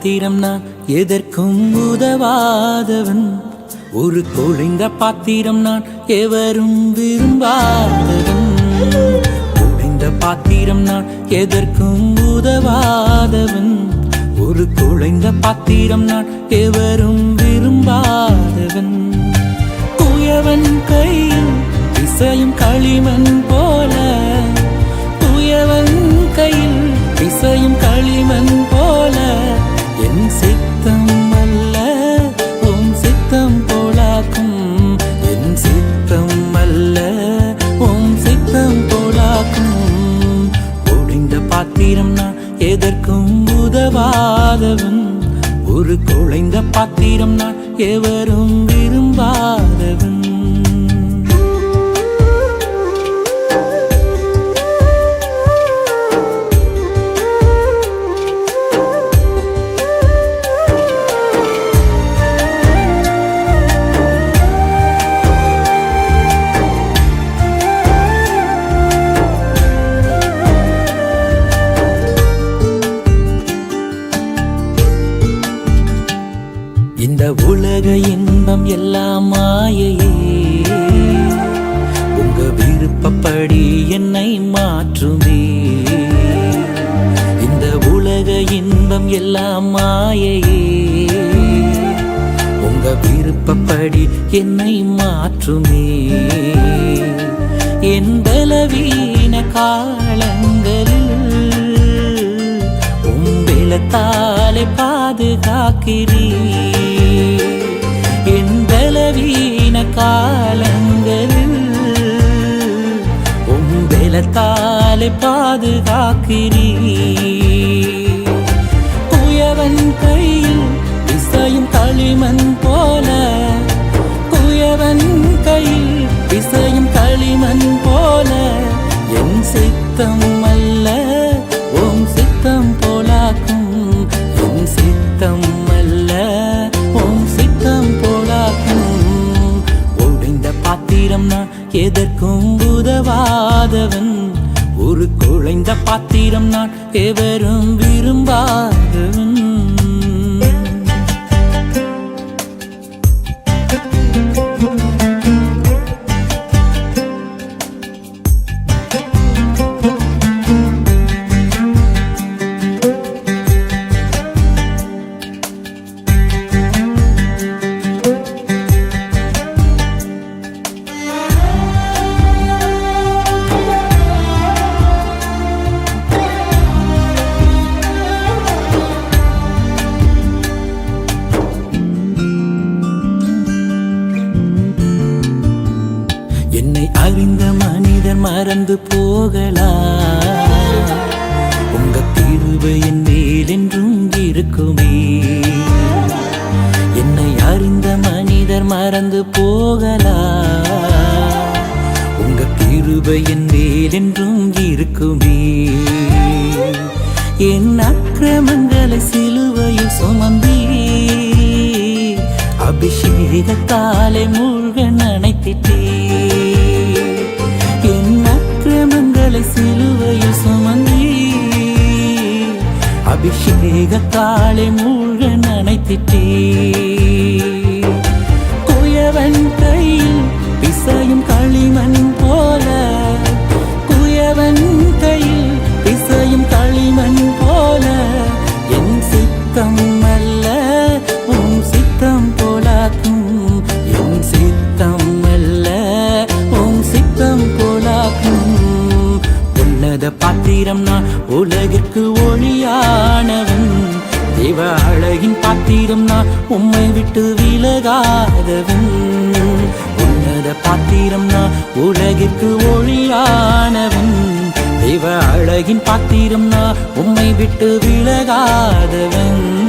பாத்திரம் நான் எதற்கும் உதவாதவன். ஒரு குழைந்த பாத்திரம் நான் எவரும் விரும்பாதவன். குழைந்த பாத்திரம் நான் எதற்கும் உதவாதவன். ஒரு குழைந்த பாத்திரம் நான் எவரும் விரும்பாதவன். குயவன் கையில் இசையும் களிமண் குழைந்த பாத்திரம் நான் எவரும் விரும்பாதவன். இந்த உலக இன்பம் எல்லாம் மாயையே. உங்க விருப்பப்படி என்னை மாற்றுமே. இந்த உலக இன்பம் எல்லாம் மாயையே. உங்க விருப்பப்படி என்னை மாற்றுமே. என் பலவீன காலங்களில் உம்பிளத்தாலே பாதுகாக்கிறீ உம்பிளத்தாலே பாதுகாக்கிறீ குயவன் கையில் இசையும் களிமண் போல. குயவன் கையில் இசையும் களிமண் போல. என் சித்தம் அல்ல உன் சித்தம் போலாக்கும். என் சித்தம் அல்ல உன் சித்தம் போலாக்கும். ஒடிந்த பாத்திரம் நான் எதற்கும் விரும்பாதவன். ஒரு குழைந்த பாத்திரம் நான் எவரும் விரும்பாதவன். அறிந்த மனிதன் மறந்து போகலா? உங்க தீர்வு என் மேல் என்றும் இருக்குமே. என்னை அறிந்த மனிதர் மறந்து போகலாம் உங்க கிருபை என் மேல் என்றும் இருக்குமே. என் அக்கிரமங்களை சிலுவையில் சுமந்தீ. அபிஷேகத்தாலே மூழ்க நினைத்திட்டே. அபிஷேகத்தாளை மூழ்க நினைத்திட்டே பாத்திரம் நான் உலகிற்கு ஒளியானவன். தேவ அழகின் பாத்திரம் நான் உம்மை விட்டு விலகாதவன். உன்னத பாத்திரம் நான் உலகிற்கு ஒளியானவன். தேவ அழகின் பாத்திரம் நான் உம்மை விட்டு விலகாதவன்.